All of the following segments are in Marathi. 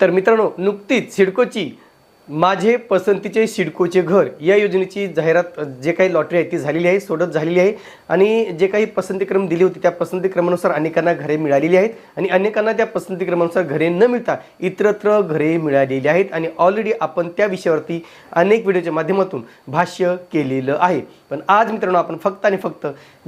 तर मित्रांनो नुकतीच सिडकोची माझे पसंतीचे सिडकोचे घर या योजनेची जाहिरात जे काही लॉटरी आहे ती झालेली आहे सोडत झालेली आहे. आणि जे काही पसंतीक्रम दिली होती त्या पसंतीक्रमानुसार अनेकांना घरे मिळालेली आहेत. आणि अनेकांना त्या पसंतीक्रमानुसार घरे न मिळता इतरत्र घरे मिळालेली आहेत. आणि ऑलरेडी आपण त्या विषयावरती अनेक व्हिडिओच्या माध्यमातून भाष्य केलेलं आहे. पण आज मित्रांनो आपण फक्त आणि फक्त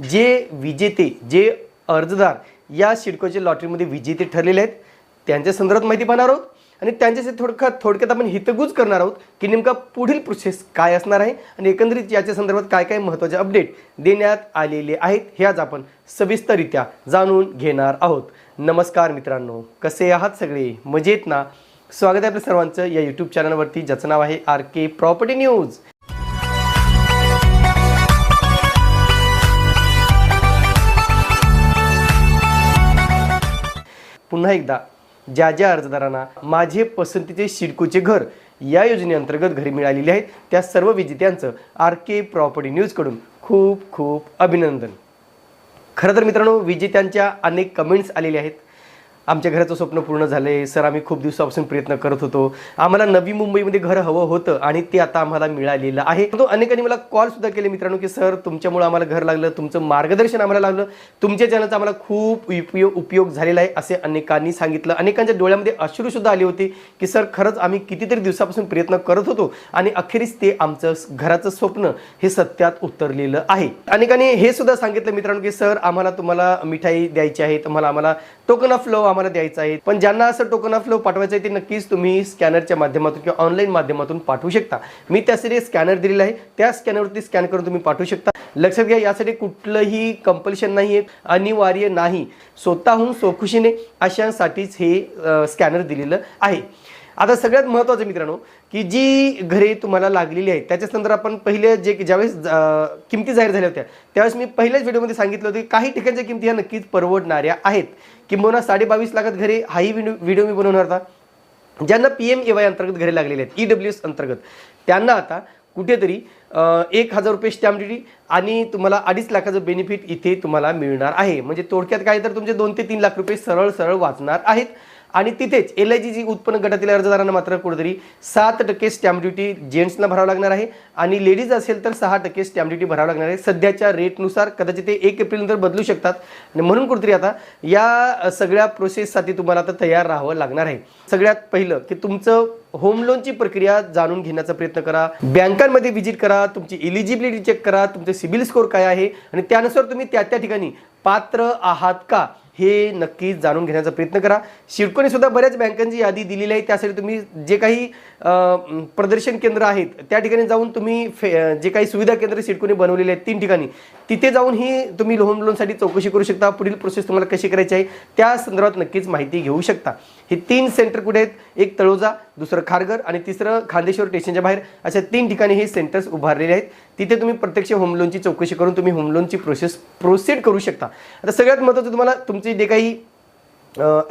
जे विजेते जे अर्जदार या सिडकोच्या लॉटरीमध्ये विजेते ठरलेले आहेत त्यांच्या संदर्भात माहिती पाहणार आहोत. आणि त्यांच्याशी थोडक्यात थोडक्यात आपण हितगुज करणार आहोत की नेमका पुढील प्रोसेस काय असणार आहे आणि एकंदरीत याच्या संदर्भात काय काय महत्त्वाचे अपडेट देण्यात आलेले आहेत हे आज आपण सविस्तररित्या जाणून घेणार आहोत. नमस्कार मित्रांनो कसे आहात सगळे? मजेत ना? स्वागत आहे आपल्या सर्वांचं या यूट्यूब चॅनलवरती ज्याचं नाव आहे आर के प्रॉपर्टी न्यूज पुन्हा एकदा ज्या ज्या अर्जदारांना माझे पसंतीचे शिडकोचे घर या योजनेअंतर्गत घरी मिळालेली आहेत त्या सर्व विजेत्यांचं आर के प्रॉपर्टी न्यूजकडून खूप खूप अभिनंदन. खरं तर मित्रांनो विजेत्यांच्या अनेक कमेंट्स आलेले आहेत. आमच्या घराचं स्वप्न पूर्ण झालं. आहे सर आम्ही खूप दिवसापासून प्रयत्न करत होतो. आम्हाला नवी मुंबईमध्ये घर हवं होतं आणि ते आता आम्हाला मिळालेलं आहे. तो अनेकांनी मला कॉल सुद्धा केले मित्रांनो की सर तुमच्यामुळे आम्हाला घर लागलं तुमचं मार्गदर्शन आम्हाला लागलं तुमच्या चॅनलचा आम्हाला खूप उपयोग उपयोग झालेला आहे असे अनेकांनी सांगितलं. अनेकांच्या डोळ्यामध्ये अश्रूसुद्धा आले होते की सर खरंच आम्ही कितीतरी दिवसापासून प्रयत्न करत होतो आणि अखेरीस ते आमचं घराचं स्वप्न हे सत्यात उतरलेलं आहे. अनेकांनी हे सुद्धा सांगितलं मित्रांनो की सर आम्हाला तुम्हाला मिठाई द्यायची आहे तुम्हाला आम्हाला टोकन ऑफ लव आम्हाला द्यायचं आहे. पण ज्यांना असं टोकन ऑफ लव पाठवायचं आहे ते नक्कीच तुम्ही स्कॅनरच्या माध्यमातून किंवा ऑनलाईन माध्यमातून पाठवू शकता. मी त्यासाठी स्कॅनर दिलेला आहे. त्या स्कॅनरवरती स्कॅन करून तुम्ही पाठवू शकता. लक्षात घ्या यासाठी कुठलंही कंपल्शन नाही आहे अनिवार्य नाही. स्वतःहून सोखुशीने अशांसाठीच हे स्कॅनर दिलेलं आहे. आता सगळ्यात महत्त्वाचं मित्रांनो की जी घरे तुम्हाला लागलेली आहेत त्याच्या आपण पहिले जे ज्यावेळेस किमती जाहीर झाल्या होत्या त्यावेळेस मी पहिल्याच व्हिडिओमध्ये सांगितलं होतं की काही ठिकाणच्या किमती ह्या नक्कीच परवडणाऱ्या आहेत. किंबहुना साडेबावीस लाखात घरे हाही व्हिडिओ व्हिडिओ मी बनवणार होता. ज्यांना पी एम ए वाय अंतर्गत घरे लागलेले आहेत ई डब्ल्यू एस अंतर्गत. त्यांना आता कुठेतरी एक हजार रुपये स्टॅम्प ड्युटी आणि तुम्हाला अडीच लाखाचं बेनिफिट इथे तुम्हाला मिळणार आहे. म्हणजे थोडक्यात काय तर तुमचे दोन ते तीन लाख रुपये सरळ सरळ वाचणार आहेत. आणि तिथेच एल आय जी जी उत्पन्न गटातील अर्जदारांना मात्र कुठेतरी सात टक्के स्टॅम्प ड्युटी जेंट्सना भरावं लागणार आहे. आणि लेडीज असेल तर सहा टक्के स्टॅम्प ड्युटी भरावं लागणार आहे. सध्याच्या रेटनुसार कदाचित ते एक एप्रिलनंतर बदलू शकतात. आणि म्हणून कुठेतरी आता या सगळ्या प्रोसेससाठी तुम्हाला आता तयार राहावं लागणार आहे. सगळ्यात पहिलं की तुमचं होम लोनची प्रक्रिया जाणून घेण्याचा प्रयत्न करा. बँकांमध्ये व्हिजिट करा. तुमची इलिजिबिलिटी चेक करा. तुमचं सिबिल स्कोर काय आहे? आणि त्यानुसार तुम्ही त्या त्या ठिकाणी पात्र आहात का? हे नक्कीच जाणून घेण्याचा प्रयत्न करा. शिडकोने सुद्धा बऱ्याच बँकांची यादी दिलेली आहे त्यासाठी तुम्ही जे काही प्रदर्शन केंद्र आहेत त्या ठिकाणी जाऊन तुम्ही फे जे काही सुविधा केंद्र सिडकोने बनवलेले आहेत तीन ठिकाणी. तिथे जाऊन ही तुम्ही होम लोनसाठी चौकशी करू शकता. पुढील प्रोसेस तुम्हाला कशी करायची आहे त्या संदर्भात नक्कीच माहिती घेऊ शकता. हे तीन सेंटर कुठे आहेत? एक तळोजा दुसरं खारघर आणि तिसरं खांदेश्वर स्टेशनच्या बाहेर. अशा तीन ठिकाणी हे सेंटर्स उभारलेले आहेत. तिथे तुम्ही प्रत्यक्ष होम लोनची चौकशी करून तुम्ही होम लोनची प्रोसेस प्रोसीड करू शकता. आता सगळ्यात महत्त्वाचं तुम्हाला तुम तुमची जे काही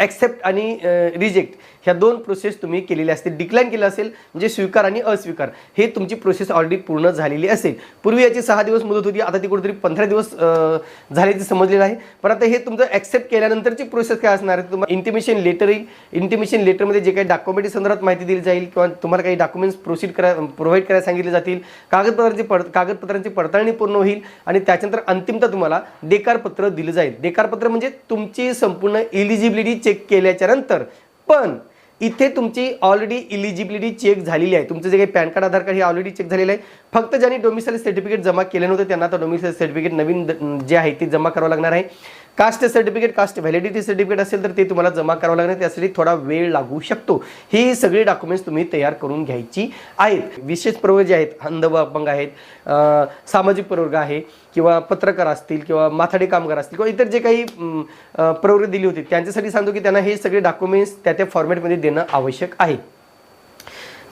ॲक्सेप्ट आणि रिजेक्ट ह्या दोन प्रोसेस तुम्ही केलेल्या असतील डिक्लाईन केलं असेल म्हणजे स्वीकार आणि अस्वीकार हे तुमची प्रोसेस ऑलरेडी पूर्ण झालेली असेल. पूर्वी याची सहा दिवस मुदत होती आता ती कुठेतरी पंधरा दिवस झाल्याचे समजलेलं आहे. पण आता हे तुमचं ॲक्सेप्ट केल्यानंतरची प्रोसेस काय असणार आहे? तुम्हाला इंटिमेशन लेटर येईल. इंटिमेशन लेटरमध्ये जे काही डॉक्युमेंट संदर्भात माहिती दिली जाईल किंवा तुम्हाला काही डॉक्युमेंट्स प्रोसीड करा प्रोव्हाइड करायला सांगितले जातील. कागदपत्रांची पड कागदपत्रांची पडताळणी पूर्ण होईल आणि त्याच्यानंतर अंतिमतः तुम्हाला देकारपत्र दिलं जाईल. देकारपत्र म्हणजे तुमची संपूर्ण इलिजिबिलिटी चेक केल्याच्यानंतर. पण इथे तुमची ऑलरेडी इलिजिबिलिटी चेक झालेली आहे. तुमचं जे काही पॅन कार्ड आधार कार्ड हे ऑलरेडी चेक झालेलं आहे. फक्त ज्यांनी डोमिसाईल सर्टिफिकेट जमा केले नव्हतं त्यांना आता डोमिसाईल सर्टिफिकेट नवीन जे आहे ते जमा करावं लागणार आहे. Caste certificate caste validity certificate असेल तर ते तुम्हाला जमा करावं लागणार. त्यासाठी थोडा वेळ लागू शकतो. ही सगळी डॉक्युमेंट्स तुम्ही तयार करून घ्यायची आहेत. विशेष प्रवर्ग जे आहेत अंध अपंग आहेत सामाजिक प्रवर्ग आहे किंवा पत्रकार असतील किंवा माथाडी कामगार असतील किंवा इतर जे काही प्रवृत्ती दिली होती त्यांच्यासाठी सांगतो की त्यांना हे सगळे डॉक्युमेंट्स त्या त्या फॉर्मॅटमध्ये देणं आवश्यक आहे.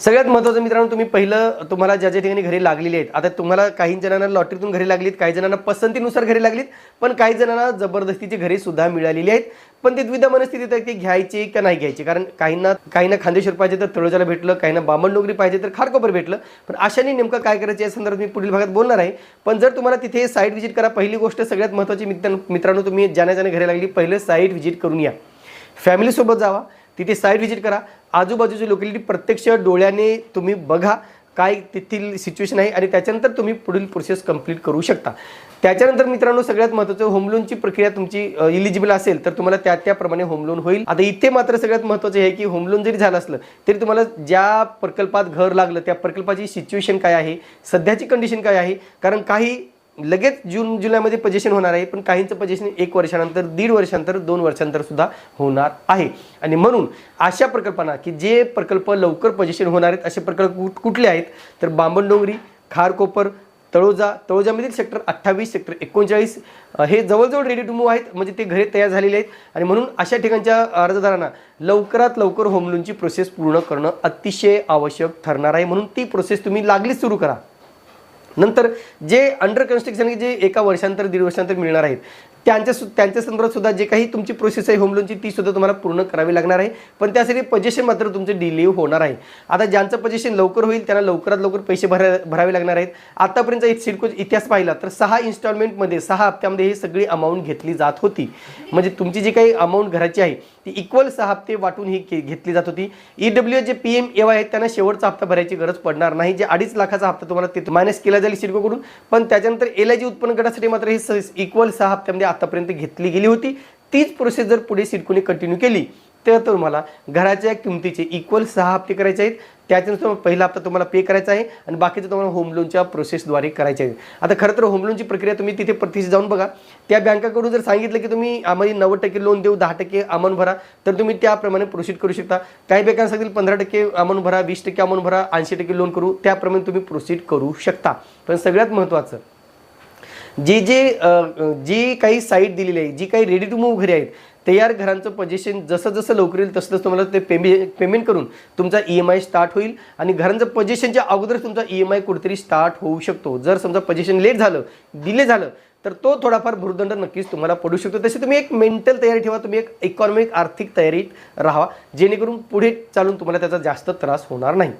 सगळ्यात महत्त्वाचं मित्रांनो तुम्ही पहिलं तुम्हाला ज्या ज्या ठिकाणी घरी लागलेली आहेत आता तुम्हाला काही जणांना लॉटरीतून घरी लागलीत काही जणांना पसंतीनुसार घरी लागलीत पण काही जणांना जबरदस्तीची घरे सुद्धा मिळालेली आहेत. पण ते द्विधा मनस्थितीत आहे की घ्यायची का नाही घ्यायची कारण काहींना काहींना खांदेश्वर पाहिजे तर तळोजाला भेटलं काहींना बामण डोंगरी पाहिजे तर खारकोपर भेटलं. पण अशाने नेमकं काय करायचं या संदर्भात मी पुढील भागात बोलणार आहे. पण जर तुम्हाला तिथे साईट व्हिजिट करा पहिली गोष्ट सगळ्यात महत्त्वाची मित्रांनो मित्रांनो तुम्ही ज्याने ज्याने घरी लागली पहिलं साईट व्हिजिट करून या. फॅमिलीसोबत जावा. तिथे साईट व्हिजिट करा. आजूबाजूची लोकॅलिटी प्रत्यक्ष डोळ्याने तुम्ही बघा काय तेथील सिच्युएशन आहे आणि त्याच्यानंतर तुम्ही पुढील प्रोसेस कंप्लीट करू शकता. त्याच्यानंतर मित्रांनो सगळ्यात महत्त्वाचं होम लोनची प्रक्रिया तुमची इलिजिबल असेल तर तुम्हाला त्या त्याप्रमाणे होम लोन होईल. आता इथे मात्र सगळ्यात महत्त्वाचं आहे की होम लोन जरी झालं असलं तरी तुम्हाला ज्या प्रकल्पात घर लागलं त्या प्रकल्पाची सिच्युएशन काय आहे? सध्याची कंडिशन काय आहे? कारण काही लगेच जून जुलैमध्ये पजेशन होणार आहे पण काहींचं पजेशन एक वर्षानंतर दीड वर्षानंतर दोन वर्षानंतर सुद्धा होणार आहे. आणि म्हणून अशा प्रकल्पांना की जे प्रकल्प लवकर पजेशन होणार आहेत असे प्रकल्प कुठ- कुठले आहेत? तर बांबणडोंगरी खारकोपर तळोजा तळोजामधील सेक्टर अठ्ठावीस सेक्टर एकोणचाळीस हे जवळजवळ रेडी टू मूव्ह आहेत म्हणजे ते घरे तयार झालेले आहेत. आणि म्हणून अशा ठिकाणच्या अर्जदारांना लवकरात लवकर होम लोनची प्रोसेस पूर्ण करणं अतिशय आवश्यक ठरणार आहे. म्हणून ती प्रोसेस तुम्ही लागलीच सुरू करा. नंतर जे अंडर कन्स्ट्रक्शन जे एका वर्षांतर दीड वर्षांतर मिळणार आहेत त्यांच्या सु त्यांच्या संदर्भात सुद्धा जे काही तुमची प्रोसेस आहे होम लोनची ती सुद्धा तुम्हाला पूर्ण करावी लागणार आहे. पण त्यासाठी पजेशन मात्र तुमचं डिले होणार आहे. आता ज्यांचं पजेशन लवकर होईल त्यांना लवकरात लवकर पैसे भरा भरावे लागणार आहेत. आतापर्यंत एक सिडको इतिहास पाहिला तर सहा इन्स्टॉलमेंटमध्ये सहा हप्त्यामध्ये ही सगळी अमाऊंट घेतली जात होती. म्हणजे तुमची जी काही अमाऊंट घराची आहे ती इक्वल सहा हप्ते वाटून ही घेतली जात होती. ईडब्ल्यू जे पी एम एव आहेत त्यांना शेवटचा हप्ता भरायची गरज पडणार नाही. जे अडीच लाखाचा हप्ता तुम्हाला तिथं मायनस केला जाईल सिडकोकडून. पण त्याच्यानंतर एल आय जी उत्पन्न गटासाठी मात्र हे इक्वल सहा हप्त्यामध्ये आतापर्यंत घेतली गेली होती. तीच प्रोसेस जर पुढे सिडकोने कंटिन्यू केली तर तुम्हाला घराच्या किमतीचे इक्वल सहा हप्ते करायचे आहेत. त्याच्यानुसार पहिला हप्ता तुम्हाला पे करायचा आहे आणि बाकीचं तुम्हाला होम लोनच्या प्रोसेसद्वारे करायचे आहे आता खरं तर होम लोनची प्रक्रिया तुम्ही तिथे प्रत्यक्ष जाऊन बघा. त्या बँकाकडून जर सांगितलं की तुम्ही आम्हाला नव्वद टक्के लोन देऊ दहा टक्के अमाऊंट भरा तर तुम्ही त्याप्रमाणे प्रोसीड करू शकता. काही बँकांना सांगतील पंधरा टक्के अमाऊंट भरा वीस टक्के अमाऊंट भरा ऐंशी टक्के लोन करू त्याप्रमाणे तुम्ही प्रोसीड करू शकता. पण सगळ्यात महत्त्वाचं जे जे जी काही साईट दिलेली आहे जी काही रेडी टू मूव्ह घरी आहेत तयार घरांचं पजेशन जसं जसं लवकर येईल तसं तसं तुम्हाला ते पेमे पेमेंट करून तुमचा ई एम आय स्टार्ट होईल आणि घरांचं पजेशनच्या अगोदर तुमचा ई एम आय कुठेतरी स्टार्ट होऊ शकतो. जर समजा पजेशन लेट झालं डिले झालं तर तो थोडाफार भूर्दंड नक्कीच तुम्हाला पडू शकतो. तसे तुम्ही एक मेंटल तयारी ठेवा तुम्ही एक इकॉनॉमिक आर्थिक तयारीत राहा जेणेकरून पुढे चालून तुम्हाला त्याचा जास्त त्रास होणार नाही.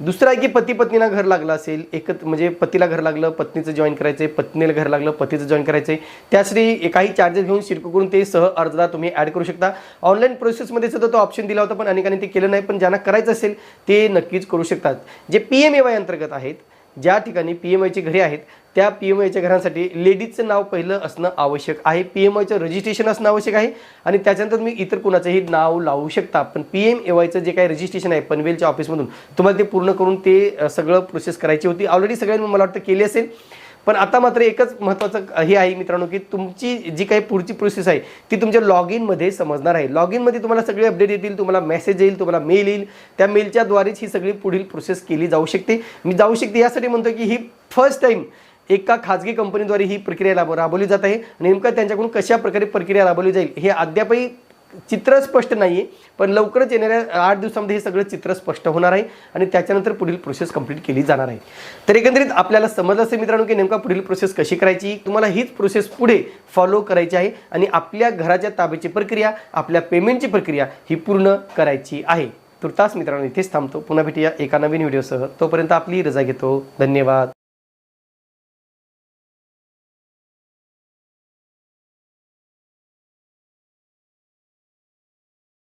दुसरं आहे की पती पत्नीला घर लागलं असेल एकत्र म्हणजे पतीला घर लागलं पत्नीचं जॉईन करायचं आहे पत्नीला घर लागलं पतीचं जॉईन करायचं आहे त्यासाठी काही चार्जेस घेऊन शिरको करून ते सह अर्जदार तुम्ही ॲड करू शकता. ऑनलाईन प्रोसेसमध्ये सुद्धा तो ऑप्शन दिला होता पण अनेकांनी ते केलं नाही पण ज्यांना करायचं असेल ते नक्कीच करू शकतात. J P M A Y अंतर्गत आहेत ज्या ठिकाणी पी एम आयची घरे आहेत त्या पी एम आयच्या घरांसाठी लेडीजचं नाव पहिलं असणं आवश्यक आहे. पी एम आयचं रजिस्ट्रेशन असणं आवश्यक आहे. आणि त्याच्यानंतर तुम्ही इतर कुणाचंही नाव लावू शकता. पण पी एम ए वायचं जे काही रजिस्ट्रेशन आहे पनवेलच्या ऑफिसमधून तुम्हाला ते पूर्ण करून ते सगळं प्रोसेस करायची होती. ऑलरेडी सगळ्यांनी मला वाटतं केली असेल. पण आता मात्र एकच महत्त्वाचं हे आहे मित्रांनो की तुमची जी काही पुढची प्रोसेस आहे ती तुमच्या लॉग इनमध्ये समजणार आहे. लॉग इनमध्ये तुम्हाला सगळे अपडेट येतील तुम्हाला मेसेज येईल तुम्हाला मेल येईल. त्या मेलच्या द्वारेच ही सगळी पुढील प्रोसेस केली जाऊ शकते. मी जाऊ शकते यासाठी म्हणतो की ही फर्स्ट टाईम एका खाजगी कंपनीद्वारे ही प्रक्रिया राबवली जात आहे. नेमकं त्यांच्याकडून कशा प्रकारे प्रक्रिया राबवली जाईल हे अद्यापही चित्र स्पष्ट नाही आहे पण लवकरच येणाऱ्या आठ दिवसामध्ये हे सगळं चित्र स्पष्ट होणार आहे आणि त्याच्यानंतर पुढील प्रोसेस कंप्लीट केली जाणार आहे. तर एकंदरीत आपल्याला समजलं असेल मित्रांनो की नेमका पुढील प्रोसेस कशी करायची तुम्हाला हीच प्रोसेस पुढे फॉलो करायची आहे आणि आपल्या घराच्या ताब्याची प्रक्रिया आपल्या पेमेंटची प्रक्रिया ही पूर्ण करायची आहे. तुर्तास मित्रांनो इथेच थांबतो. पुन्हा भेटूया एका नवीन व्हिडिओसह तोपर्यंत आपली रजा घेतो. धन्यवाद.